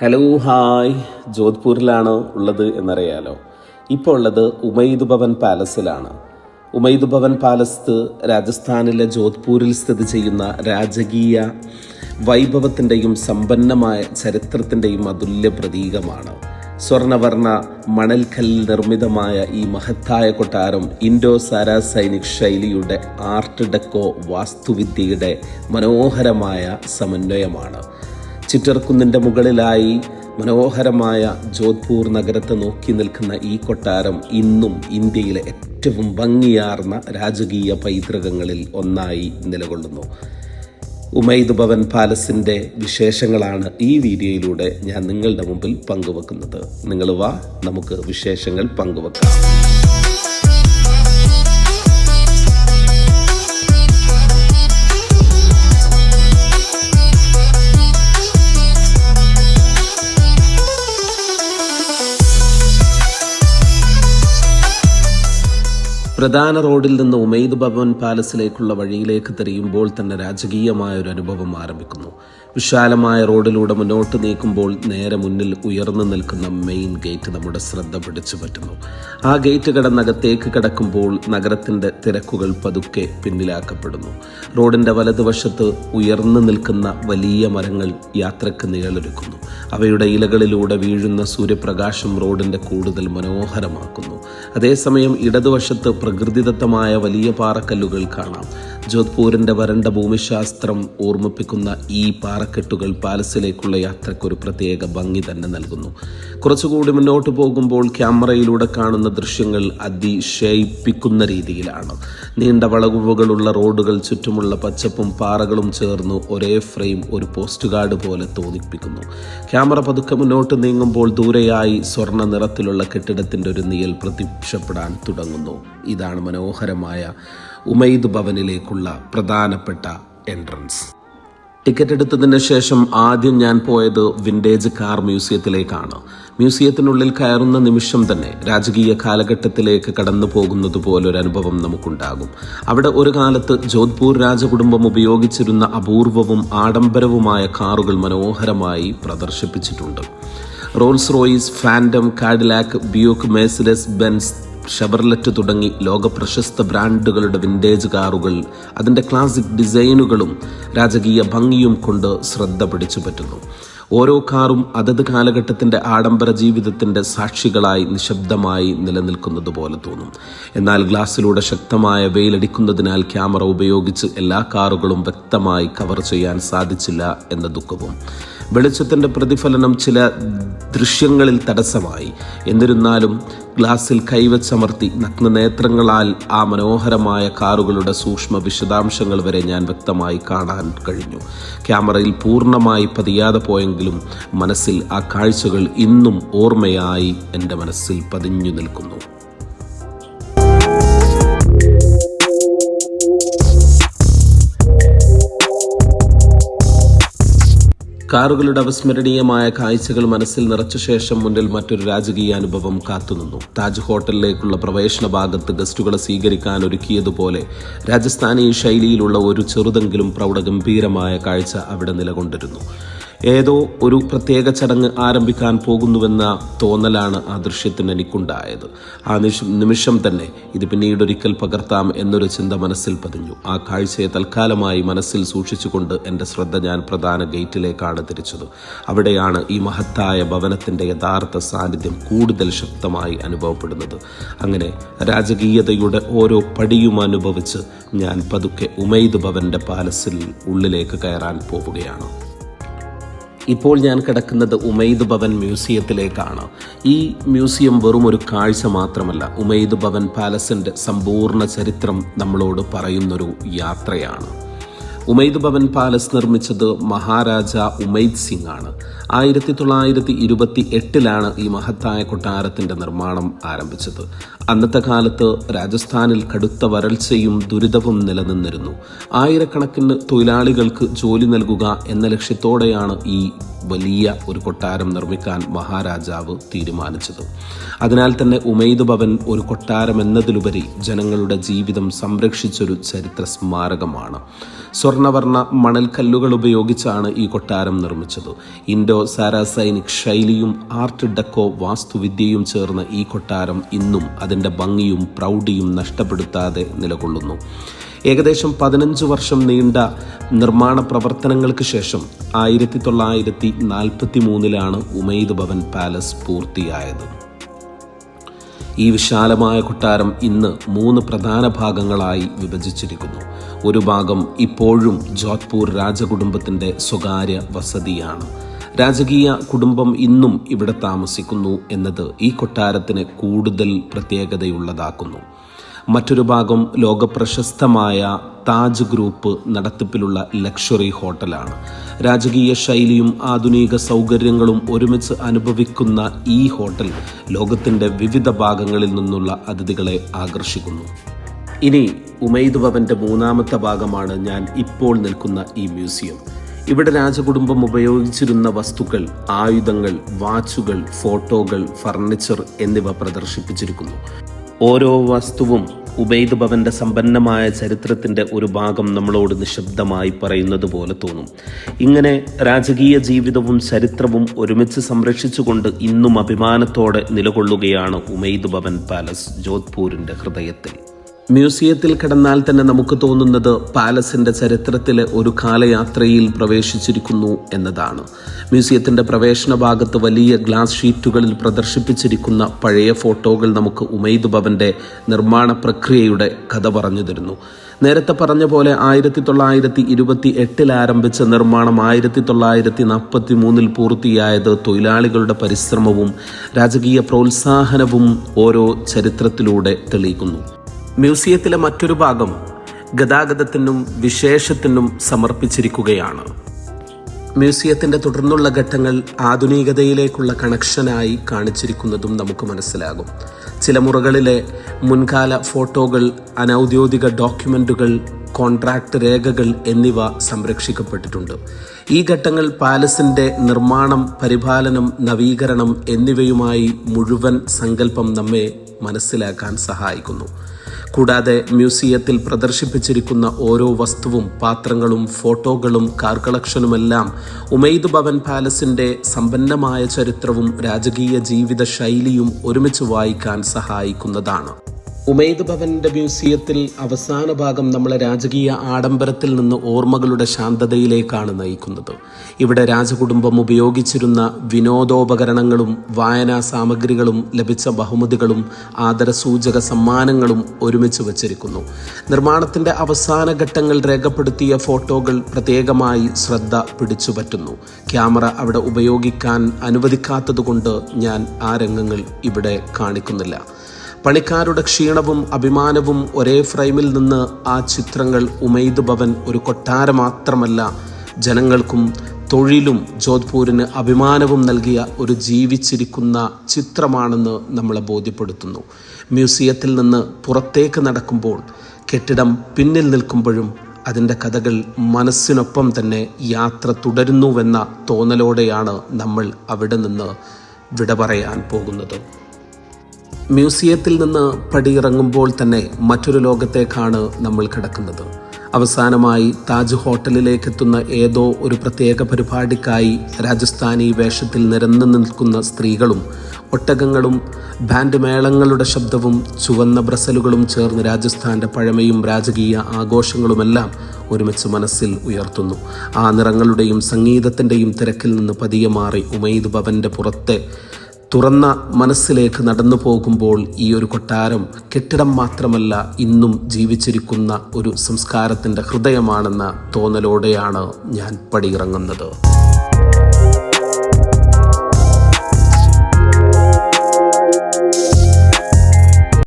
Hello hi ജോധ്പൂരിലാണ് ഉള്ളത് എന്നറിയാലോ? ഇപ്പോൾ ഉള്ളത് ഉമൈദ് ഭവൻ പാലസിലാണ്. ഉമൈദ് ഭവൻ പാലസ് രാജസ്ഥാനിലെ ജോധ്പൂരിൽ സ്ഥിതി ചെയ്യുന്ന രാജകീയ വൈഭവത്തിന്റെയും സമ്പന്നമായ ചരിത്രത്തിന്റെയും അതുല്യ പ്രതീകമാണ്. സ്വർണവർണ മണൽക്കല്ലിൽ നിർമ്മിതമായ ഈ മഹത്തായ കൊട്ടാരം ഇൻഡോ സാരാസൈനിക് ശൈലിയുടെ ആർട്ട് ഡെക്കോ വാസ്തുവിദ്യയുടെ മനോഹരമായ സമന്വയമാണ്. ചിറ്റർക്കുന്നിന്റെ മുകളിലായി മനോഹരമായ ജോധ്പൂർ നഗരത്തെ നോക്കി നിൽക്കുന്ന ഈ കൊട്ടാരം ഇന്നും ഇന്ത്യയിലെ ഏറ്റവും ഭംഗിയാർന്ന രാജകീയ പൈതൃകങ്ങളിൽ ഒന്നായി നിലകൊള്ളുന്നു. ഉമൈദ് ഭവൻ പാലസിന്റെ വിശേഷങ്ങളാണ് ഈ വീഡിയോയിലൂടെ ഞാൻ നിങ്ങളുടെ മുമ്പിൽ പങ്കുവെക്കുന്നത്. നിങ്ങൾ വാ നമുക്ക് വിശേഷങ്ങൾ പങ്കുവെക്കാം. പ്രധാന റോഡിൽ നിന്ന് ഉമൈദ് ഭവൻ പാലസിലേക്കുള്ള വഴിയിലേക്ക് തിരിയുമ്പോൾ തന്നെ രാജകീയമായ ഒരു അനുഭവം ആരംഭിക്കുന്നു. വിശാലമായ റോഡിലൂടെ മുന്നോട്ട് നീക്കുമ്പോൾ നേരെ മുന്നിൽ ഉയർന്നു നിൽക്കുന്ന മെയിൻ ഗേറ്റ് നമ്മുടെ ശ്രദ്ധ പിടിച്ചു പറ്റുന്നു. ആ ഗേറ്റ് കടന്നകത്തേക്ക് കടക്കുമ്പോൾ നഗരത്തിന്റെ തിരക്കുകൾ പതുക്കെ പിന്നിലാക്കപ്പെടുന്നു. റോഡിന്റെ വലതുവശത്ത് ഉയർന്നു നിൽക്കുന്ന വലിയ മരങ്ങൾ യാത്രയ്ക്ക് നിഴലൊരുക്കുന്നു. അവയുടെ ഇലകളിലൂടെ വീഴുന്ന സൂര്യപ്രകാശം റോഡിന്റെ കൂടുതൽ മനോഹരമാക്കുന്നു. അതേസമയം ഇടതുവശത്ത് പ്രകൃതിദത്തമായ വലിയ പാറക്കല്ലുകൾ കാണാം. ജോധ്പൂരിന്റെ വരണ്ട ഭൂമിശാസ്ത്രം ഓർമ്മിപ്പിക്കുന്ന ഈ പാറക്കെട്ടുകൾ പാലസിലേക്കുള്ള യാത്രയ്ക്കൊരു പ്രത്യേക ഭംഗി തന്നെ നൽകുന്നു. കുറച്ചുകൂടി മുന്നോട്ട് പോകുമ്പോൾ ക്യാമറയിലൂടെ കാണുന്ന ദൃശ്യങ്ങൾ അതിശയിപ്പിക്കുന്ന രീതിയിലാണ്. നീണ്ട വളവുകളുള്ള റോഡുകൾ ചുറ്റുമുള്ള പച്ചപ്പും പാറകളും ചേർന്ന് ഒരേ ഫ്രെയിം ഒരു പോസ്റ്റ് ഗാർഡ് പോലെ തോന്നിപ്പിക്കുന്നു. ക്യാമറ പതുക്കെ മുന്നോട്ട് നീങ്ങുമ്പോൾ ദൂരെയായി സ്വർണ നിറത്തിലുള്ള കെട്ടിടത്തിന്റെ ഒരു നീൽ പ്രത്യക്ഷപ്പെടാൻ തുടങ്ങുന്നു. ഇതാണ് മനോഹരമായ ഉമൈദ് ഭവനിലേക്കുള്ള പ്രധാനപ്പെട്ട എൻട്രൻസ് ടിക്കറ്റ് എടുത്തതിന് ശേഷം ആദ്യം ഞാൻ പോയത് വിന്റേജ് കാർ മ്യൂസിയത്തിലേക്കാണ് മ്യൂസിയത്തിനുള്ളിൽ കയറുന്ന നിമിഷം തന്നെ രാജകീയ കാലഘട്ടത്തിലേക്ക് കടന്നു പോകുന്നത് പോലൊരു അനുഭവം നമുക്കുണ്ടാകും. അവിടെ ഒരു കാലത്ത് ജോധ്പൂർ രാജകുടുംബം ഉപയോഗിച്ചിരുന്ന അപൂർവവും ആഡംബരവുമായ കാറുകൾ മനോഹരമായി പ്രദർശിപ്പിച്ചിട്ടുണ്ട്. Rolls Royce Phantom Cadillac Buick Mercedes Benz Chevrolet തുടങ്ങി ലോക പ്രശസ്ത ബ്രാൻഡുകളുടെ വിന്റേജ് കാറുകൾ അതിന്റെ ക്ലാസിക് ഡിസൈനുകളും രാജകീയ ഭംഗിയും കൊണ്ട് ശ്രദ്ധ പിടിച്ചു പറ്റുന്നു. ഓരോ കാറും അതത് കാലഘട്ടത്തിന്റെ ആഡംബര ജീവിതത്തിന്റെ സാക്ഷികളായി നിശബ്ദമായി നിലനിൽക്കുന്നത് പോലെ തോന്നും. എന്നാൽ ഗ്ലാസ്സിലൂടെ ശക്തമായ വെയിലടിക്കുന്നതിനാൽ ക്യാമറ ഉപയോഗിച്ച് എല്ലാ കാറുകളും വ്യക്തമായി കവർ ചെയ്യാൻ സാധിച്ചില്ല എന്ന ദുഃഖവും. വെളിച്ചത്തിന്റെ പ്രതിഫലനം ചില ദൃശ്യങ്ങളിൽ തടസ്സമായി. എന്നിരുന്നാലും ഗ്ലാസിൽ കൈവച്ചമർത്തി നഗ്നനേത്രങ്ങളാൽ ആ മനോഹരമായ കാറുകളുടെ സൂക്ഷ്മ വിശദാംശങ്ങൾ വരെ ഞാൻ വ്യക്തമായി കാണാൻ കഴിഞ്ഞു. ക്യാമറയിൽ പൂർണമായി പതിയാതെ പോയെങ്കിലും മനസ്സിൽ ആ കാഴ്ചകൾ ഇന്നും ഓർമ്മയായി എന്റെ മനസ്സിൽ പതിഞ്ഞു നിൽക്കുന്നു. കാറുകളുടെ അവിസ്മരണീയമായ കാഴ്ചകൾ മനസ്സിൽ നിറച്ച ശേഷം മുന്നിൽ മറ്റൊരു രാജകീയ അനുഭവം കാത്തുനിന്നു. താജ് ഹോട്ടലിലേക്കുള്ള പ്രവേശന ഭാഗത്ത് ഗസ്റ്റുകളെ സ്വീകരിക്കാൻ ഒരുക്കിയതുപോലെ രാജസ്ഥാനി ശൈലിയിലുള്ള ഒരു ചെറുതെങ്കിലും പ്രൗഢഗംഭീരമായ കാഴ്ച അവിടെ നിലകൊണ്ടിരുന്നു. ഏതോ ഒരു പ്രത്യേക ചടങ്ങ് ആരംഭിക്കാൻ പോകുന്നുവെന്ന തോന്നലാണ് ആ ദൃശ്യത്തിന് എനിക്കുണ്ടായത്. ആ നിമിഷം തന്നെ ഇത് പിന്നീട് പിന്നീടൊരിക്കൽ പകർത്താം എന്നൊരു ചിന്ത മനസ്സിൽ പതിഞ്ഞു. ആ കാഴ്ചയെ തൽക്കാലമായി മനസ്സിൽ സൂക്ഷിച്ചുകൊണ്ട് എന്റെ ശ്രദ്ധ ഞാൻ പ്രധാന ഗേറ്റിലേക്കാണ് തിരിച്ചത്. അവിടെയാണ് ഈ മഹത്തായ ഭവനത്തിന്റെ യഥാർത്ഥ സാന്നിധ്യം കൂടുതൽ ശക്തമായി അനുഭവപ്പെടുന്നത്. അങ്ങനെ രാജകീയതയുടെ ഓരോ പടിയും അനുഭവിച്ച് ഞാൻ പതുക്കെ ഉമൈദ് ഭവന്റെ പാലസിൽ ഉള്ളിലേക്ക് കയറാൻ പോവുകയാണ്. ഇപ്പോൾ ഞാൻ കിടക്കുന്നത് ഉമൈദ് ഭവൻ മ്യൂസിയത്തിലേക്കാണ്. ഈ മ്യൂസിയം വെറും ഒരു കാഴ്ച മാത്രമല്ല ഉമൈദ് ഭവൻ പാലസിന്റെ സമ്പൂർണ ചരിത്രം നമ്മളോട് പറയുന്നൊരു യാത്രയാണ്. ഉമൈദ് ഭവൻ പാലസ് നിർമ്മിച്ചത് മഹാരാജ ഉമൈദ് സിംഗ് ആണ് ആയിരത്തി തൊള്ളായിരത്തി ഇരുപത്തി എട്ടിലാണ് ഈ മഹത്തായ കൊട്ടാരത്തിന്റെ നിർമ്മാണം ആരംഭിച്ചത്. അന്നത്തെ കാലത്ത് രാജസ്ഥാനിൽ കടുത്ത വരൾച്ചയും ദുരിതവും നിലനിന്നിരുന്നു. ആയിരക്കണക്കിന് തൊഴിലാളികൾക്ക് ജോലി നൽകുക എന്ന ലക്ഷ്യത്തോടെയാണ് ഈ വലിയ ഒരു കൊട്ടാരം നിർമ്മിക്കാൻ മഹാരാജാവ് തീരുമാനിച്ചത്. അതിനാൽ തന്നെ ഉമൈദ് ഭവൻ ഒരു കൊട്ടാരം എന്നതിലുപരി ജനങ്ങളുടെ ജീവിതം സംരക്ഷിച്ചൊരു ചരിത്ര സ്മാരകമാണ്. സ്വർണവർണ മണൽക്കല്ലുകൾ ഉപയോഗിച്ചാണ് ഈ കൊട്ടാരം നിർമ്മിച്ചത്. ഇൻഡോ സാരാസൈനിക് ശൈലിയും ആർട്ട് ഡെക്കോ വാസ്തുവിദ്യയും ചേർന്ന ഈ കൊട്ടാരം ഇന്നും അതിന്റെ ഭംഗിയും പ്രൗഢിയും നഷ്ടപ്പെടുത്താതെ നിലകൊള്ളുന്നു. ഏകദേശം പതിനഞ്ച് വർഷം നീണ്ട നിർമ്മാണ പ്രവർത്തനങ്ങൾക്ക് ശേഷം ആയിരത്തി തൊള്ളായിരത്തി നാൽപ്പത്തി മൂന്നിലാണ് ഉമൈദ് ഭവൻ പാലസ് പൂർത്തിയായത്. ഈ വിശാലമായ കൊട്ടാരം ഇന്ന് മൂന്ന് പ്രധാന ഭാഗങ്ങളായി വിഭജിച്ചിരിക്കുന്നു. ഒരു ഭാഗം ഇപ്പോഴും ജോധ്പൂർ രാജകുടുംബത്തിന്റെ സ്വകാര്യ വസതിയാണ്. രാജകീയ കുടുംബം ഇന്നും ഇവിടെ താമസിക്കുന്നു എന്നത് ഈ കൊട്ടാരത്തിന് കൂടുതൽ പ്രത്യേകതയുള്ളതാക്കുന്നു. മറ്റൊരു ഭാഗം ലോകപ്രശസ്തമായ താജ് ഗ്രൂപ്പ് നടത്തിപ്പിലുള്ള ലക്ഷറി ഹോട്ടലാണ്. രാജകീയ ശൈലിയും ആധുനിക സൗകര്യങ്ങളും ഒരുമിച്ച് അനുഭവിക്കുന്ന ഈ ഹോട്ടൽ ലോകത്തിന്റെ വിവിധ ഭാഗങ്ങളിൽ നിന്നുള്ള അതിഥികളെ ആകർഷിക്കുന്നു. ഇനി ഉമൈദ് ഭവന്റെ മൂന്നാമത്തെ ഭാഗമാണ് ഞാൻ ഇപ്പോൾ നിൽക്കുന്ന ഈ മ്യൂസിയം. ഇവിടെ രാജകുടുംബം ഉപയോഗിച്ചിരുന്ന വസ്തുക്കൾ ആയുധങ്ങൾ വാച്ചുകൾ ഫോട്ടോകൾ ഫർണിച്ചർ എന്നിവ പ്രദർശിപ്പിച്ചിരിക്കുന്നു. ഓരോ വസ്തുവും ഉബൈദ് ഭവന്റെ സമ്പന്നമായ ചരിത്രത്തിന്റെ ഒരു ഭാഗം നമ്മളോട് നിശബ്ദമായി പറയുന്നത് പോലെ തോന്നും. ഇങ്ങനെ രാജകീയ ജീവിതവും ചരിത്രവും ഒരുമിച്ച് സംരക്ഷിച്ചുകൊണ്ട് ഇന്നും അഭിമാനത്തോടെ നിലകൊള്ളുകയാണ് ഉമൈദ് ഭവൻ പാലസ് ജോധ്പൂരിന്റെ ഹൃദയത്തിൽ. മ്യൂസിയത്തിൽ കിടന്നാൽ തന്നെ നമുക്ക് തോന്നുന്നത് പാലസിന്റെ ചരിത്രത്തിലെ ഒരു കാലയാത്രയിൽ പ്രവേശിച്ചിരിക്കുന്നു എന്നതാണ്. മ്യൂസിയത്തിന്റെ പ്രവേശന ഭാഗത്ത് വലിയ ഗ്ലാസ് ഷീറ്റുകളിൽ പ്രദർശിപ്പിച്ചിരിക്കുന്ന പഴയ ഫോട്ടോകൾ നമുക്ക് ഉമൈദ് ഭവന്റെ നിർമ്മാണ പ്രക്രിയയുടെ കഥ പറഞ്ഞു തരുന്നു. നേരത്തെ പറഞ്ഞ പോലെ ആയിരത്തി തൊള്ളായിരത്തി ഇരുപത്തി എട്ടിൽ ആരംഭിച്ച നിർമ്മാണം ആയിരത്തി തൊള്ളായിരത്തി നാൽപ്പത്തി മൂന്നിൽ പൂർത്തിയായത് തൊഴിലാളികളുടെ പരിശ്രമവും രാജകീയ പ്രോത്സാഹനവും ഓരോ ചരിത്രത്തിലൂടെ തെളിയിക്കുന്നു. മ്യൂസിയത്തിലെ മറ്റൊരു ഭാഗം ഗതാഗതത്തിനും വിശേഷത്തിനും സമർപ്പിച്ചിരിക്കുകയാണ്. മ്യൂസിയത്തിന്റെ തുടർന്നുള്ള ഘട്ടങ്ങൾ ആധുനികതയിലേക്കുള്ള കണക്ഷനായി കാണിച്ചിരിക്കുന്നതും നമുക്ക് മനസ്സിലാകും. ചില മുറകളിലെ മുൻകാല ഫോട്ടോകൾ അനൗദ്യോഗിക ഡോക്യുമെന്റുകൾ കോൺട്രാക്ട് രേഖകൾ എന്നിവ സംരക്ഷിക്കപ്പെട്ടിട്ടുണ്ട്. ഈ ഘട്ടങ്ങൾ പാലസിന്റെ നിർമ്മാണം പരിപാലനം നവീകരണം എന്നിവയുമായി മുഴുവൻ സങ്കല്പം നമ്മെ മനസ്സിലാക്കാൻ സഹായിക്കുന്നു. കൂടാതെ മ്യൂസിയത്തിൽ പ്രദർശിപ്പിച്ചിരിക്കുന്ന ഓരോ വസ്തുവും പാത്രങ്ങളും ഫോട്ടോകളും കാർ കളക്ഷനുമെല്ലാം ഉമൈദ് ഭവൻ പാലസിന്റെ സമ്പന്നമായ ചരിത്രവും രാജകീയ ജീവിത ശൈലിയും ഒരുമിച്ച് വായിക്കാൻ സഹായിക്കുന്നതാണ്. ഉമൈദ് ഭവന്റെ മ്യൂസിയത്തിൽ അവസാന ഭാഗം നമ്മളെ രാജകീയ ആഡംബരത്തിൽ നിന്ന് ഓർമ്മകളുടെ ശാന്തതയിലേക്കാണ് നയിക്കുന്നത്. ഇവിടെ രാജകുടുംബം ഉപയോഗിച്ചിരുന്ന വിനോദോപകരണങ്ങളും വായനാ സാമഗ്രികളും ലഭിച്ച ബഹുമതികളും ആദരസൂചക സമ്മാനങ്ങളും ഒരുമിച്ച് വച്ചിരിക്കുന്നു. നിർമ്മാണത്തിന്റെ അവസാന ഘട്ടങ്ങൾ രേഖപ്പെടുത്തിയ ഫോട്ടോകൾ പ്രത്യേകമായി ശ്രദ്ധ പിടിച്ചുപറ്റുന്നു. ക്യാമറ അവിടെ ഉപയോഗിക്കാൻ അനുവദിക്കാത്തതുകൊണ്ട് ഞാൻ ആ രംഗങ്ങൾ ഇവിടെ കാണിക്കുന്നില്ല. പണിക്കാരുടെ ക്ഷീണവും അഭിമാനവും ഒരേ ഫ്രെയിമിൽ നിന്ന് ആ ചിത്രങ്ങൾ ഉമൈദ് ഭവൻ ഒരു കൊട്ടാര മാത്രമല്ല ജനങ്ങൾക്കും തൊഴിലും ജോധ്പൂരിന് അഭിമാനവും നൽകിയ ഒരു ജീവിച്ചിരിക്കുന്ന ചിത്രമാണെന്ന് നമ്മളെ ബോധ്യപ്പെടുത്തുന്നു. മ്യൂസിയത്തിൽ നിന്ന് പുറത്തേക്ക് നടക്കുമ്പോൾ കെട്ടിടം പിന്നിൽ നിൽക്കുമ്പോഴും അതിന്റെ കഥകൾ മനസ്സിനൊപ്പം തന്നെ യാത്ര തുടരുന്നുവെന്ന തോന്നലോടെയാണ് നമ്മൾ അവിടെ നിന്ന് വിട പറയാൻ പോകുന്നത്. മ്യൂസിയത്തിൽ നിന്ന് പടിയിറങ്ങുമ്പോൾ തന്നെ മറ്റൊരു ലോകത്തേക്കാണ് നമ്മൾ കിടക്കുന്നത്. അവസാനമായി താജ് ഹോട്ടലിലേക്ക് എത്തുന്ന ഏതോ ഒരു പ്രത്യേക പരിപാടിക്കായി രാജസ്ഥാനി വേഷത്തിൽ നിരന്നു നിൽക്കുന്ന സ്ത്രീകളും ഒട്ടകങ്ങളും ബാൻഡ് മേളങ്ങളുടെ ശബ്ദവും ചുവന്ന ബ്രസലുകളും ചേർന്ന് രാജസ്ഥാന്റെ പഴമയും രാജകീയ ആഘോഷങ്ങളുമെല്ലാം ഒരുമിച്ച് മനസ്സിൽ ഉയർത്തുന്നു. ആ നിറങ്ങളുടെയും സംഗീതത്തിന്റെയും തിരക്കിൽ നിന്ന് പതിയെ മാറി ഉമൈദ് ഭവന്റെ പുറത്തെ തുറന്ന മനസ്സിലേക്ക് നടന്നു പോകുമ്പോൾ ഈ ഒരു കൊട്ടാരം കെട്ടിടം മാത്രമല്ല ഇന്നും ജീവിച്ചിരിക്കുന്ന ഒരു സംസ്കാരത്തിന്റെ ഹൃദയമാണെന്ന തോന്നലോടെയാണ് ഞാൻ പടിയിറങ്ങുന്നത്.